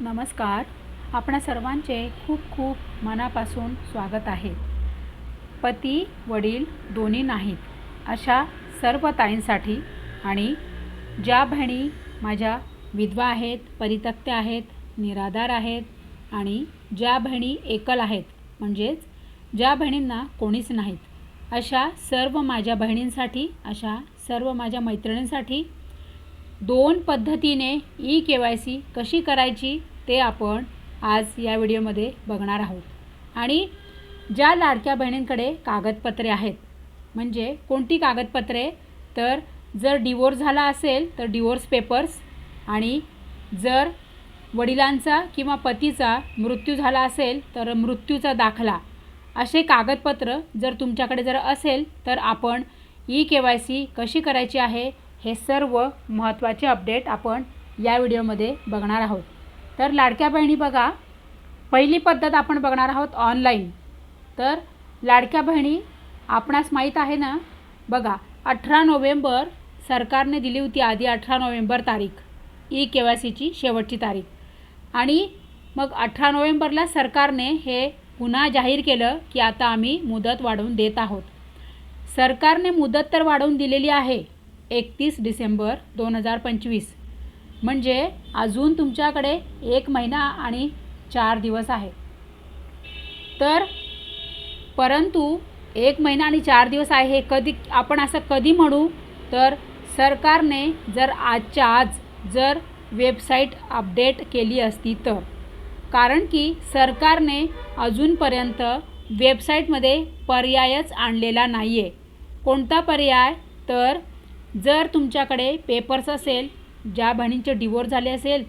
नमस्कार. आपणा सर्वांचे खूप खूप मनापासून स्वागत आहे. पती वडील दोन्ही नाहीत. अशा सर्व ताईंसाठी आणि ज्या बहिणी माझ्या विधवा आहेत परित्यक्त्या आहेत निराधार आहेत आणि ज्या बहिणी एकल आहेत म्हणजेच ज्या बहिणींना कोणीच नाहीत अशा सर्व माझ्या बहिणींसाठी अशा सर्व माझ्या मैत्रिणींसाठी दोन पद्धतीने ई के वाय सी कशी करायची ते आपण आज या व्हिडिओमध्ये बघणार आहोत. आणि ज्या लाडक्या बहिणींकडे कागदपत्रे आहेत म्हणजे कोणती कागदपत्रे तर जर डिवोर्स झाला असेल तर डिवोर्स पेपर्स आणि जर वडिलांचा किंवा पतीचा मृत्यू झाला असेल तर मृत्यूचा दाखला. असे कागदपत्र जर तुमच्याकडे जर असेल तर आपण ई के वाय सी कशी करायची आहे हे सर्व महत्त्वाचे अपडेट आपण या व्हिडिओमध्ये बघणार आहोत. तर लाडक्या बहिणी बघा पहिली पद्धत आपण बघणार आहोत ऑनलाईन तर लाडक्या बहिणी आपणास माहीत आहे ना बघा अठरा नोव्हेंबर सरकारने दिली होती आधी अठरा नोव्हेंबर तारीख. ई के वाय सीची शेवटची तारीख. आणि मग अठरा नोव्हेंबरला सरकारने हे पुन्हा जाहीर केलं की आता आम्ही मुदत वाढवून देत आहोत. सरकारने मुदत तर वाढवून दिलेली आहे एकतीस डिसेंबर दोन हजार पंचवीस. म्हणजे अजून तुमच्याकडे एक महिना आणि चार दिवस आहे. तर परंतु एक महिना आणि चार दिवस आहे हे कधी आपण असं कधी म्हणू? तर सरकारने जर आजच्या आज जर वेबसाईट अपडेट केली असती तर. कारण की सरकारने अजूनपर्यंत वेबसाईटमध्ये पर्यायच आणलेला नाही आहे कोणता पर्याय? तर जर तुमच्याकडे पेपर्स असेल ज्या बहिणींचे डिवोर्स झाले असेल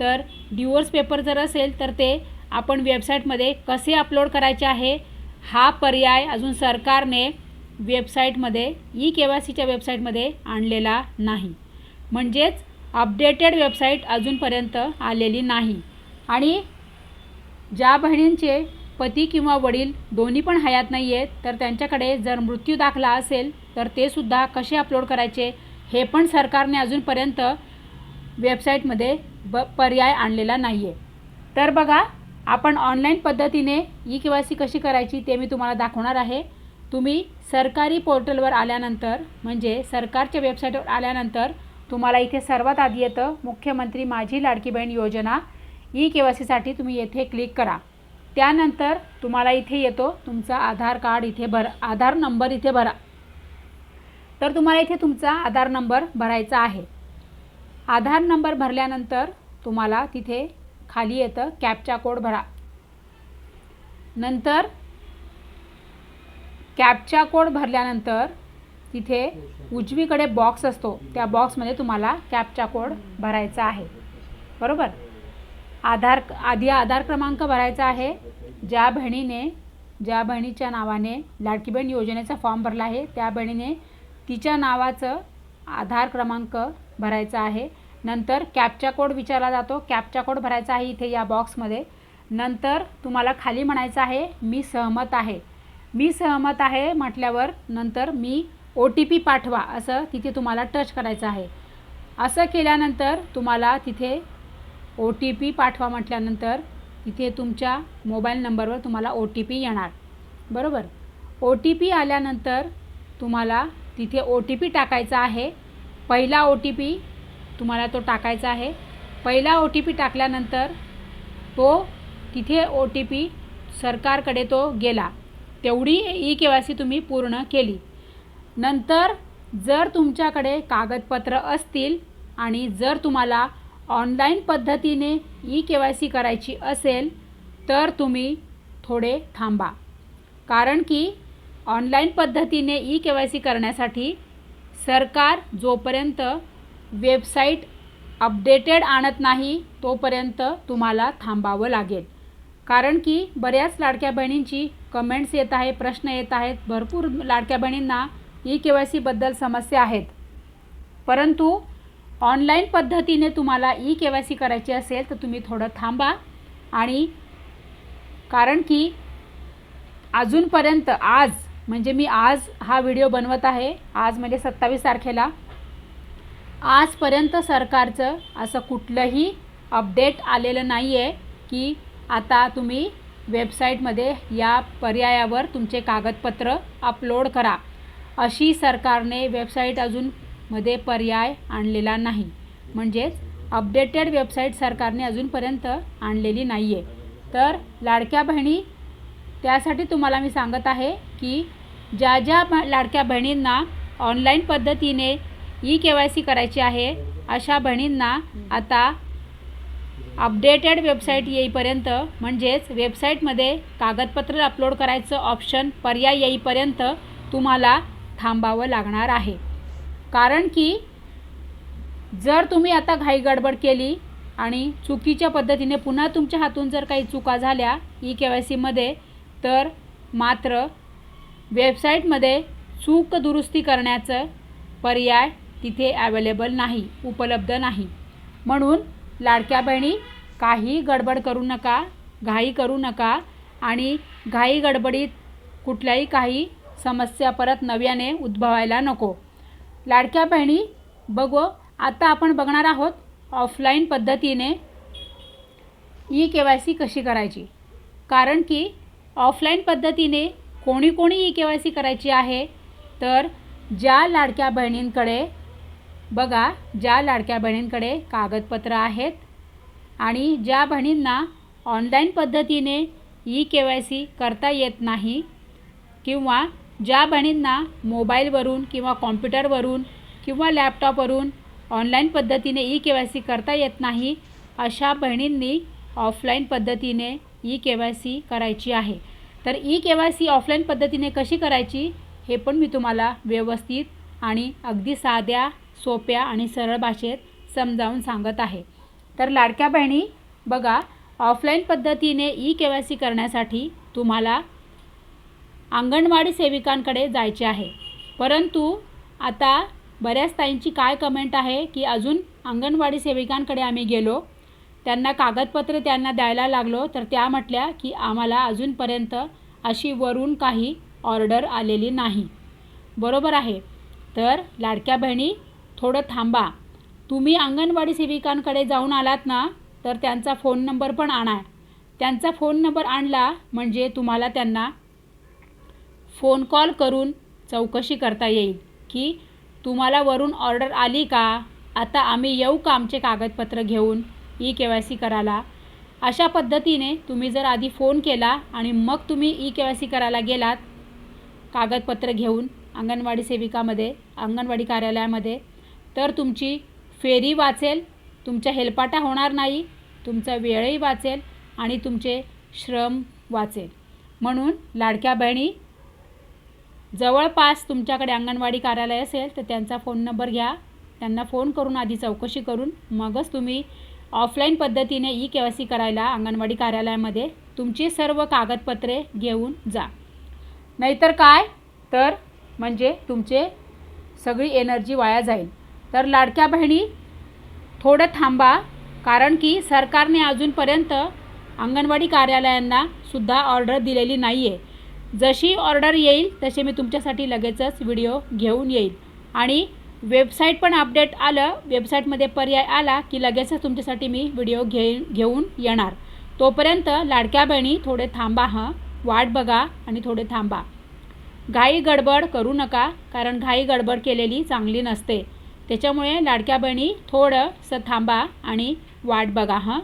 तर डिवोर्स पेपर जर असेल तर ते आपण वेबसाईटमध्ये कसे अपलोड करायचे आहे हा पर्याय अजून सरकारने वेबसाईटमध्ये ई के वाय सीच्या वेबसाईटमध्ये आणलेला नाही. म्हणजेच अपडेटेड वेबसाईट अजूनपर्यंत आलेली नाही. आणि ज्या बहिणींचे पती किंवा वडील दोन्ही पण हयात नाही आहेत तर त्यांच्याकडे जर मृत्यू दाखला असेल तर ते सुद्धा कसे अपलोड करायचे हे पण सरकारने अजूनपर्यंत वेबसाईटमध्ये ब पर्याय आणलेला नाही आहे तर बघा आपण ऑनलाईन पद्धतीने ई के वाय सी कशी करायची ते मी तुम्हाला दाखवणार आहे. तुम्ही सरकारी पोर्टलवर आल्यानंतर म्हणजे सरकारच्या वेबसाईटवर आल्यानंतर तुम्हाला इथे सर्वात आधी येतं मुख्यमंत्री माझी लाडकी बहीण योजना. ई के वाय सीसाठी तुम्ही येथे क्लिक करा. त्यानंतर तुम्हाला इथे येतो. तुमचा आधार कार्ड इथे भरा आधार नंबर इथे भरा. तर तुम्हाला इथे तुमचा आधार नंबर भरायचा आहे. आधार नंबर भरल्यानंतर तुम्हाला तिथे खाली येतं कॅपचा कोड भरा. नंतर कॅपचा कोड भरल्यानंतर तिथे उजवीकडे बॉक्स असतो. त्या बॉक्समध्ये तुम्हाला कॅपचा कोड भरायचा आहे. बरोबर? आधार आधी आधार क्रमांक भरायचा आहे. ज्या बहिणीने ज्या बहिणीच्या नावाने लाडकी बहीण योजनेचा फॉर्म भरला आहे त्या बहिणीने तिच्या नावाचं आधार क्रमांक भरायचा आहे. नंतर कॅपचा कोड विचारला जातो. कॅपचा कोड भरायचा आहे इथे या बॉक्समध्ये. नंतर तुम्हाला खाली म्हणायचं आहे मी सहमत आहे. मी सहमत आहे म्हटल्यावर नंतर मी ओ टी पी पाठवा असं तिथे तुम्हाला टच करायचं आहे. असं केल्यानंतर तुम्हाला तिथे ओ टी पी पाठवा म्हटल्यानंतर तिथे तुमच्या मोबाईल नंबरवर तुम्हाला ओ टी पी येणार. बरोबर? ओ टी पी आल्यानंतर तुम्हाला तिथे ओ टी पी टाकायचा आहे. पहिला ओ टी पी तुम्हाला तो टाकायचा आहे. पहिला ओ टी पी टाकल्यानंतर तो तिथे ओ टी पी सरकारकडे तो गेला. तेवढी ई के वाय सी तुम्ही पूर्ण केली. नंतर जर तुमच्याकडे कागदपत्र असतील आणि जर तुम्हाला ऑनलाईन पद्धतीने ई के वाय सी करायची असेल तर तुम्ही थोडे थांबा. कारण की ऑनलाईन पद्धतीने ई के वाय सी करण्यासाठी सरकार जोपर्यंत वेबसाईट अपडेटेड आणत नाही तोपर्यंत तुम्हाला थांबावं लागेल. कारण की बऱ्याच लाडक्या बहिणींची कमेंट्स येत आहे प्रश्न येत आहेत भरपूर लाडक्या बहिणींना ई के वाय सीबद्दल समस्या आहेत. परंतु ऑनलाईन पद्धतीने तुम्हाला ई के वाय सी करायची असेल तर तुम्ही थोडं थांबा. आणि कारण की अजूनपर्यंत आज म्हणजे मी आज हा व्हिडिओ बनवत आहे आज म्हणजे सत्तावीस तारखेला. आजपर्यंत सरकारचं असं कुठलंही अपडेट आलेलं नाही आहे की आता तुम्ही वेबसाईटमध्ये या पर्यायावर तुमचे कागदपत्र अपलोड करा. अशी सरकारने वेबसाईट अजून मध्ये पर्याय आणलेला नाही. म्हणजेच अपडेटेड वेबसाईट सरकारने अजूनपर्यंत आणलेली नाही आहे तर लाडक्या बहिणी त्यासाठी तुम्हाला मी सांगत आहे की ज्या ज्या लाडक्या बहिणींना ऑनलाईन पद्धतीने ई के वाय सी करायची आहे अशा बहिणींना आता अपडेटेड वेबसाईट येईपर्यंत म्हणजेच वेबसाईटमध्ये कागदपत्र अपलोड करायचं ऑप्शन पर्याय येईपर्यंत तुम्हाला थांबावं लागणार आहे. कारण की जर तुम्ही आता घाई गडबड केली आणि चुकीच्या पद्धतीने पुन्हा तुमच्या हातून जर काही चुका झाल्या ई के वाय सीमध्ये तर मात्र वेबसाईटमध्ये चूक दुरुस्ती करण्याचं पर्याय तिथे ॲवेलेबल नाही उपलब्ध नाही. म्हणून लाडक्या बहिणी काही गडबड करू नका घाई करू नका आणि घाई गडबडीत कुठल्याही काही समस्या परत नव्याने उद्भवायला नको. लाडक्या बहिणी बघू आता आपण बघणार आहोत ऑफलाईन पद्धतीने ई के वाय सी कशी करायची. कारण की ऑफलाईन पद्धतीने कोणी कोणी ई के वाय सी करायची आहे तर ज्या लाडक्या बहिणींकडे बघा ज्या लाडक्या बहिणींकडे कागदपत्र आहेत आणि ज्या बहिणींना ऑनलाईन पद्धतीने ई के वाय सी करता येत नाही किंवा ज्या बहिणींना मोबाईलवरून किंवा कॉम्प्युटरवरून किंवा लॅपटॉपवरून ऑनलाईन पद्धतीने ई के वाय सी करता येत नाही अशा बहिणींनी ऑफलाईन पद्धतीने ई के वाय सी करायची आहे. तर E K Y C offline पद्धतीने कशी करायची हे पण मी तुम्हाला व्यवस्थित आणि अगदी साध्या सोप्या आणि सरळ भाषेत समजावून सांगत आहे. तर लाडक्या बहिणी बघा ऑफलाईन पद्धतीने ई के वाय सी करण्यासाठी तुम्हाला अंगणवाडी सेविकांकडे जायचे आहे. परंतु आता बऱ्याच ताईंची काय कमेंट आहे की अजून अंगणवाडी सेविकांकडे आम्ही गेलो. त्यांना कागदपत्र त्यांना द्यायला लागलो. तर त्या म्हटल्या की आम्हाला अजूनपर्यंत अशी वरून काही ऑर्डर आलेली नाही. बरोबर आहे. तर लाडक्या बहिणी थोडं थांबा. तुम्ही अंगणवाडी सेविकांकडे जाऊन आलात ना तर त्यांचा फोन नंबर पण आणा त्यांचा फोन नंबर आणला म्हणजे तुम्हाला त्यांना फोन कॉल करून चौकशी करता येईल की तुम्हाला वरून ऑर्डर आली का? आता आम्ही येऊ का आमचे कागदपत्र घेऊन? ई के वाय सी करायला. अशा पद्धतीने तुम्ही जर आधी फोन केला आणि मग तुम्ही ई के वाय सी करायला गेलात कागदपत्र घेऊन अंगणवाडी सेविकामध्ये अंगणवाडी कार्यालयामध्ये तर तुमची फेरी वाचेल तुमच्या हेलपाटा होणार नाही तुमचा वेळही वाचेल आणि तुमचे श्रम वाचेल. म्हणून लाडक्या बहिणी जवळपास तुमच्याकडे अंगणवाडी कार्यालय असेल तर त्यांचा फोन नंबर घ्या. त्यांना फोन करून आधी चौकशी करून मगच तुम्ही ऑफलाईन पद्धतीने ई के वाय सी करायला अंगणवाडी कार्यालयामध्ये तुमची सर्व कागदपत्रे घेऊन जा. नाहीतर काय? तर म्हणजे तुमचे सगळी एनर्जी वाया जाईल. तर लाडक्या बहिणी थोडं थांबा कारण की सरकारने अजूनपर्यंत अंगणवाडी कार्यालयांना सुद्धा ऑर्डर दिलेली नाही आहे जशी ऑर्डर येईल तसे मी तुमच्यासाठी लगेचच व्हिडिओ घेऊन येईल. आणि वेबसाईट पण अपडेट आलं वेबसाईटमध्ये पर्याय आला की लगेचच तुमच्यासाठी मी व्हिडिओ घे घेऊन येणार. तोपर्यंत लाडक्या बहिणी थोडे थांबा हां वाट बघा आणि थोडे थांबा. घाई गडबड करू नका कारण घाई गडबड केलेली चांगली नसते. त्याच्यामुळे लाडक्या बहिणी थोडंसं थांबा आणि वाट बघा हं.